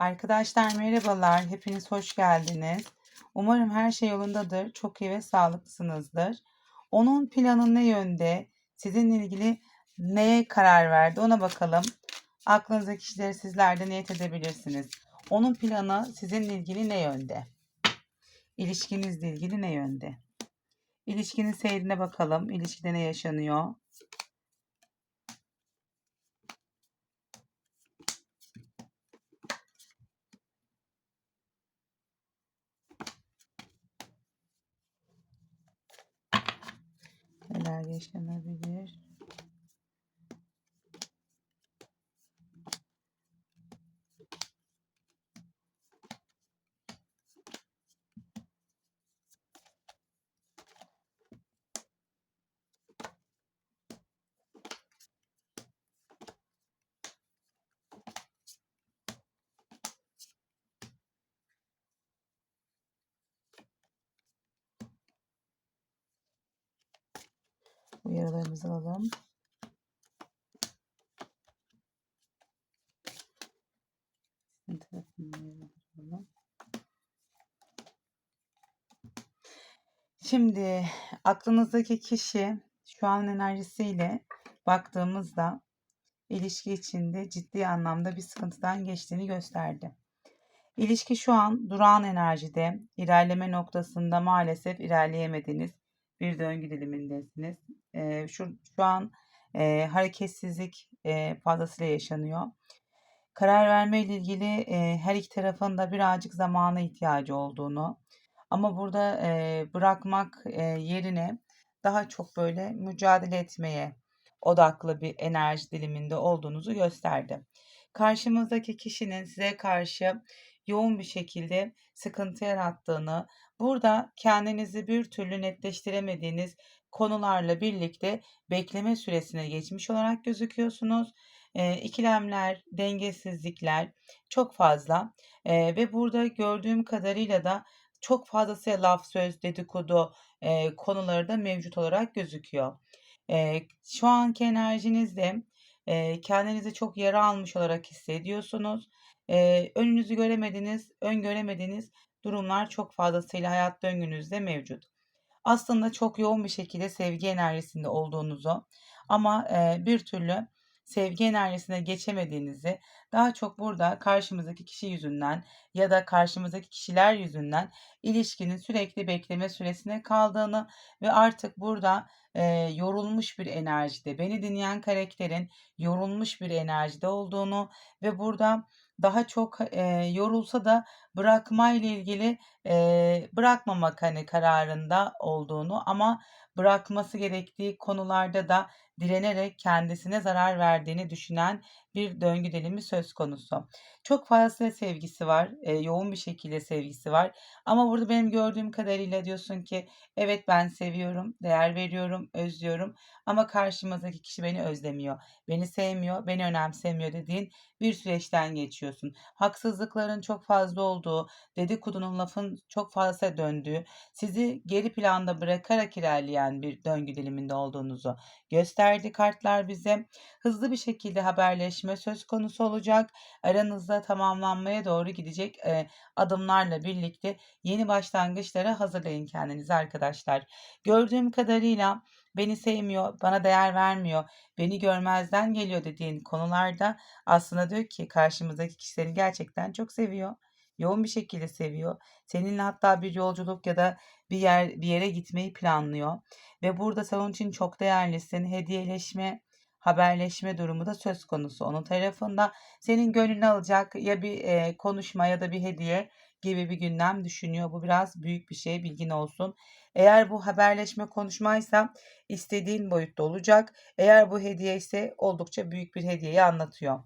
Arkadaşlar merhabalar. Hepiniz hoş geldiniz. Umarım her şey yolundadır. Çok iyi ve sağlıklısınızdır. Onun planı ne yönde? Sizinle ilgili neye karar verdi? Ona bakalım. Aklınızdaki kişileri sizler de niyet edebilirsiniz. Onun planı sizinle ilgili ne yönde? İlişkinizle ilgili ne yönde? İlişkinin seyrine bakalım. İlişkide ne yaşanıyor? Uyarılarımızı alalım. Şimdi aklınızdaki kişi şu an enerjisiyle baktığımızda ilişki içinde ciddi anlamda bir sıkıntıdan geçtiğini gösterdi. İlişki şu an durağan enerjide, ilerleme noktasında maalesef ilerleyemediğiniz bir döngü dilimindesiniz. Ee, şu, şu an e, hareketsizlik e, fazlasıyla yaşanıyor. Karar verme ile ilgili e, her iki tarafın da birazcık zamana ihtiyacı olduğunu ama burada e, bırakmak e, yerine daha çok böyle mücadele etmeye odaklı bir enerji diliminde olduğunuzu gösterdi. Karşımızdaki kişinin size karşı yoğun bir şekilde sıkıntı yarattığını, burada kendinizi bir türlü netleştiremediğiniz konularla birlikte bekleme süresine geçmiş olarak gözüküyorsunuz. E, ikilemler, dengesizlikler çok fazla e, ve burada gördüğüm kadarıyla da çok fazlasıyla laf söz dedikodu e, konuları da mevcut olarak gözüküyor. E, şu anki enerjinizde e, kendinizi çok yara almış olarak hissediyorsunuz. E, önünüzü göremediğiniz, öngöremediğiniz durumlar çok fazlasıyla hayat döngünüzde mevcut. Aslında çok yoğun bir şekilde sevgi enerjisinde olduğunuzu ama e, bir türlü sevgi enerjisine geçemediğinizi daha çok burada karşımızdaki kişi yüzünden ya da karşımızdaki kişiler yüzünden ilişkinin sürekli bekleme süresine kaldığını ve artık burada e, yorulmuş bir enerjide beni dinleyen karakterin yorulmuş bir enerjide olduğunu ve burada daha çok e, yorulsa da bırakma ile ilgili e, bırakmamak hani kararında olduğunu ama bırakması gerektiği konularda da direnerek kendisine zarar verdiğini düşünen bir döngü dilimi söz konusu. Çok fazla sevgisi var, e, yoğun bir şekilde sevgisi var. Ama burada benim gördüğüm kadarıyla diyorsun ki evet ben seviyorum, değer veriyorum, özlüyorum ama karşımızdaki kişi beni özlemiyor, beni sevmiyor, beni önemsemiyor dediğin bir süreçten geçiyorsun. Haksızlıkların çok fazla olduğu, dedikodunun lafın çok fazla döndüğü, sizi geri planda bırakarak ilerleyen bir döngü diliminde olduğunuzu gösterdi kartlar bize. Hızlı bir şekilde haberleşme söz konusu olacak. Aranızda tamamlanmaya doğru gidecek e, adımlarla birlikte yeni başlangıçlara hazırlayın kendinizi arkadaşlar. Gördüğüm kadarıyla beni sevmiyor, bana değer vermiyor, beni görmezden geliyor dediğin konularda aslında diyor ki karşımızdaki kişi seni gerçekten çok seviyor. Yoğun bir şekilde seviyor. Seninle hatta bir yolculuk ya da bir yer bir yere gitmeyi planlıyor ve burada sen onun için çok değerlisin. Hediyeleşme, haberleşme durumu da söz konusu onun tarafında. Senin gönlünü alacak ya bir e, konuşma ya da bir hediye gibi bir gündem düşünüyor. Bu biraz büyük bir şey bilgin olsun. Eğer bu haberleşme konuşmaysa istediğin boyutta olacak. Eğer bu hediye ise oldukça büyük bir hediyeyi anlatıyor.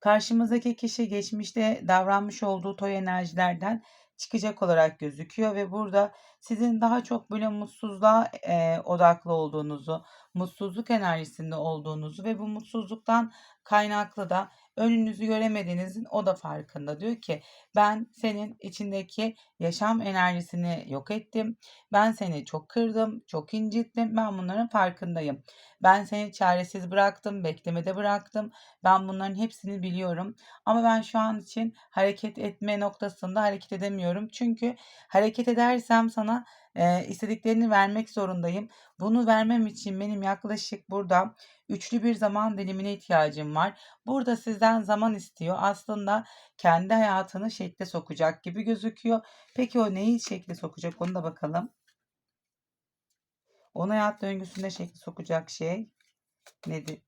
Karşımızdaki kişi geçmişte davranmış olduğu toy enerjilerden çıkacak olarak gözüküyor ve burada sizin daha çok böyle mutsuzluğa e, odaklı olduğunuzu, mutsuzluk enerjisinde olduğunuzu ve bu mutsuzluktan kaynaklı da önünüzü göremediğinizin o da farkında. Diyor ki ben senin içindeki yaşam enerjisini yok ettim. Ben seni çok kırdım, çok incittim. Ben bunların farkındayım. Ben seni çaresiz bıraktım, beklemede bıraktım. Ben bunların hepsini biliyorum. Ama ben şu an için hareket etme noktasında hareket edemiyorum. Çünkü hareket edersem sana e, istediklerini vermek zorundayım. Bunu vermem için benim yaklaşık burada üçlü bir zaman dilimine ihtiyacım var. Burada sizden zaman istiyor. Aslında kendi hayatını şekle sokacak gibi gözüküyor. Peki o neyi şekle sokacak onu da bakalım. Onun hayat döngüsünde şekli sokacak şey nedir?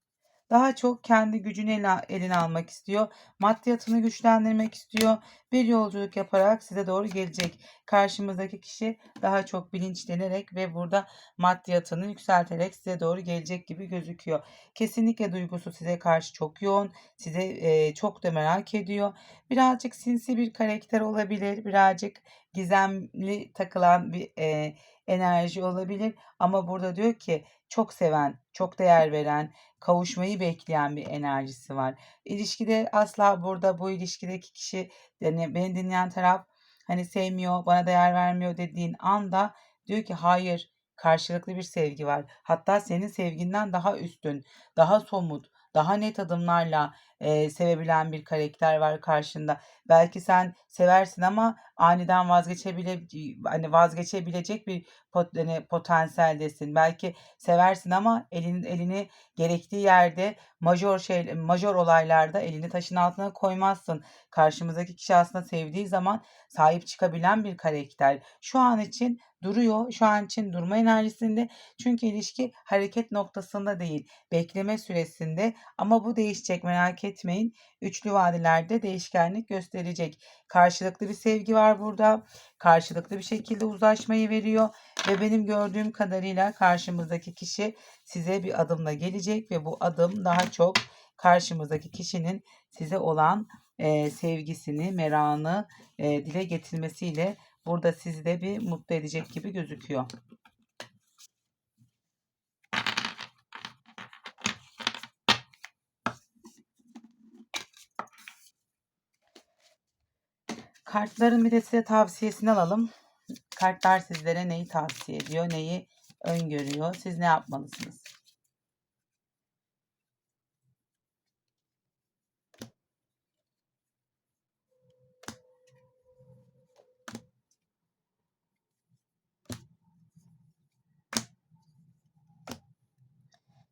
Daha çok kendi gücünü eline, eline almak istiyor. Maddiyatını güçlendirmek istiyor. Bir yolculuk yaparak size doğru gelecek. Karşımızdaki kişi daha çok bilinçlenerek ve burada maddiyatını yükselterek size doğru gelecek gibi gözüküyor. Kesinlikle duygusu size karşı çok yoğun. Size e, çok da merak ediyor. Birazcık sinsi bir karakter olabilir. Birazcık gizemli takılan bir e, enerji olabilir. Ama burada diyor ki çok seven, çok değer veren, kavuşmayı bekleyen bir enerjisi var. İlişkide asla burada bu ilişkideki kişi yani beni dinleyen taraf hani sevmiyor, bana değer vermiyor dediğin anda diyor ki hayır karşılıklı bir sevgi var. Hatta senin sevginden daha üstün, daha somut, daha net adımlarla e, sevebilen bir karakter var karşında. Belki sen seversin ama aniden vazgeçebile hani vazgeçebilecek bir pot, hani potansiyeldesin. Belki seversin ama elini elini gerektiği yerde major şey major olaylarda elini taşın altına koymazsın. Karşımızdaki kişi aslında sevdiği zaman sahip çıkabilen bir karakter. Şu an için duruyor. Şu an için durma enerjisinde. Çünkü ilişki hareket noktasında değil, bekleme süresinde ama bu değişecek merak etmeyin. Üçlü vadelerde değişkenlik gösterecek. Karşılıklı bir sevgi var burada. Karşılıklı bir şekilde uzlaşmayı veriyor ve benim gördüğüm kadarıyla karşımızdaki kişi size bir adımla gelecek ve bu adım daha çok karşımızdaki kişinin size olan e, sevgisini, merakını e, dile getirmesiyle burada sizi de bir mutlu edecek gibi gözüküyor. Kartların bir de size tavsiyesini alalım. Kartlar sizlere neyi tavsiye ediyor, neyi öngörüyor, siz ne yapmalısınız?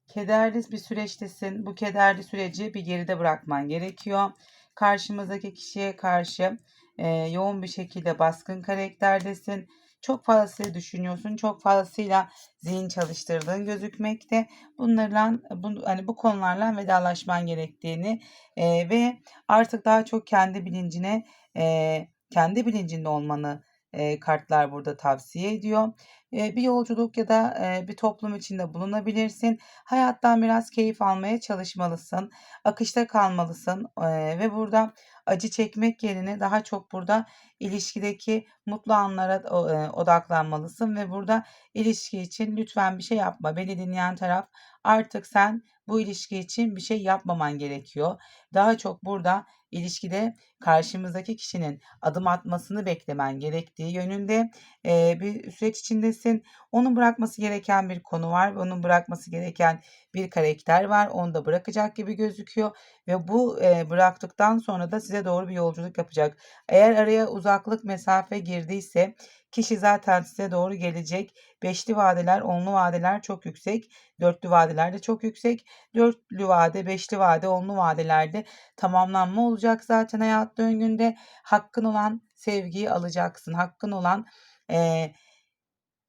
Kederli bir süreçtesin. Bu kederli süreci bir geride bırakman gerekiyor. Karşımızdaki kişiye karşı e, yoğun bir şekilde baskın karakterdesin. Çok fazlasıyla düşünüyorsun. Çok fazlasıyla zihin çalıştırdığın gözükmekte. Bunlarla bu, hani bu konularla vedalaşman gerektiğini e, ve artık daha çok kendi bilincine e, kendi bilincinde olmanı e, kartlar burada tavsiye ediyor. Bir yolculuk ya da bir toplum içinde bulunabilirsin. Hayattan biraz keyif almaya çalışmalısın. Akışta kalmalısın ve burada acı çekmek yerine daha çok burada ilişkideki mutlu anlara odaklanmalısın ve burada ilişki için lütfen bir şey yapma. Beni dinleyen taraf artık sen bu ilişki için bir şey yapmaman gerekiyor. Daha çok burada ilişkide karşımızdaki kişinin adım atmasını beklemen gerektiği yönünde bir süreç içindesin. Onun bırakması gereken bir konu var. Onun bırakması gereken bir karakter var. Onu da bırakacak gibi gözüküyor ve bu e, bıraktıktan sonra da size doğru bir yolculuk yapacak. Eğer araya uzaklık mesafe girdiyse Kişi zaten size doğru gelecek. Beşli vadeler, onlu vadeler çok yüksek. Dörtlü vadeler de çok yüksek. Dörtlü vade, beşli vade, onlu vadelerde tamamlanma olacak zaten hayat döngünde. Hakkın olan sevgiyi alacaksın. Hakkın olan e,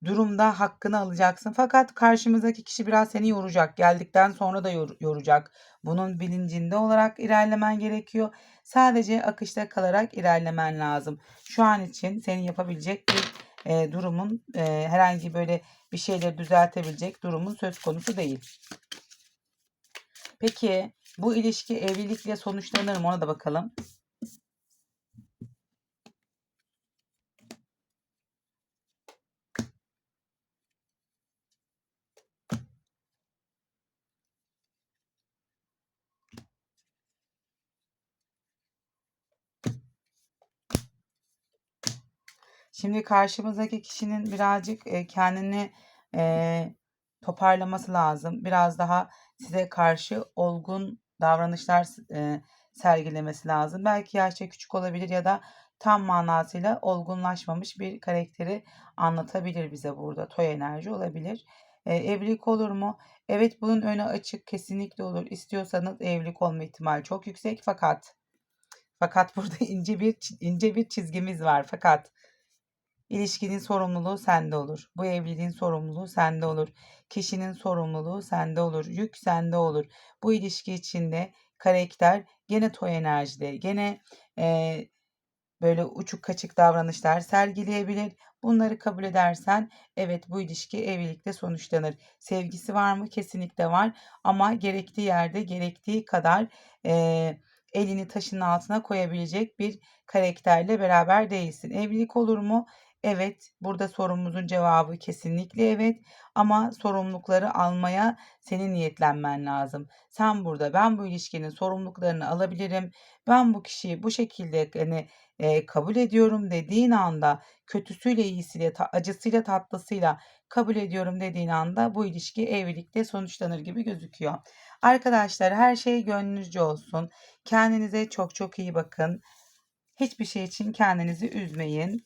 durumda hakkını alacaksın. Fakat karşımızdaki kişi biraz seni yoracak. Geldikten sonra da yor, yoracak. Bunun bilincinde olarak ilerlemen gerekiyor. Sadece akışta kalarak ilerlemen lazım. Şu an için senin yapabilecek bir e, durumun e, herhangi böyle bir şeyleri düzeltebilecek durumun söz konusu değil. Peki bu ilişki evlilikle sonuçlanır mı ona da bakalım. Şimdi karşımızdaki kişinin birazcık kendini e, toparlaması lazım. Biraz daha size karşı olgun davranışlar e, sergilemesi lazım. Belki yaşça küçük olabilir ya da tam manasıyla olgunlaşmamış bir karakteri anlatabilir bize burada. Toy enerji olabilir. E, evlilik olur mu? Evet bunun önü açık kesinlikle olur. İstiyorsanız evlilik olma ihtimali çok yüksek fakat fakat burada ince bir ince bir çizgimiz var. Fakat İlişkinin sorumluluğu sende olur. Bu evliliğin sorumluluğu sende olur. Kişinin sorumluluğu sende olur. Yük sende olur. Bu ilişki içinde karakter gene toy enerjide, gene e, böyle uçuk kaçık davranışlar sergileyebilir. Bunları kabul edersen evet bu ilişki evlilikte sonuçlanır. Sevgisi var mı? Kesinlikle var. Ama gerektiği yerde gerektiği kadar e, elini taşın altına koyabilecek bir karakterle beraber değilsin. Evlilik olur mu? Evet, burada sorumuzun cevabı kesinlikle evet ama sorumlulukları almaya senin niyetlenmen lazım. Sen burada ben bu ilişkinin sorumluluklarını alabilirim. Ben bu kişiyi bu şekilde hani e, kabul ediyorum dediğin anda kötüsüyle iyisiyle ta- acısıyla tatlısıyla kabul ediyorum dediğin anda bu ilişki evlilikte sonuçlanır gibi gözüküyor. Arkadaşlar her şey gönlünüzce olsun. Kendinize çok çok iyi bakın. Hiçbir şey için kendinizi üzmeyin.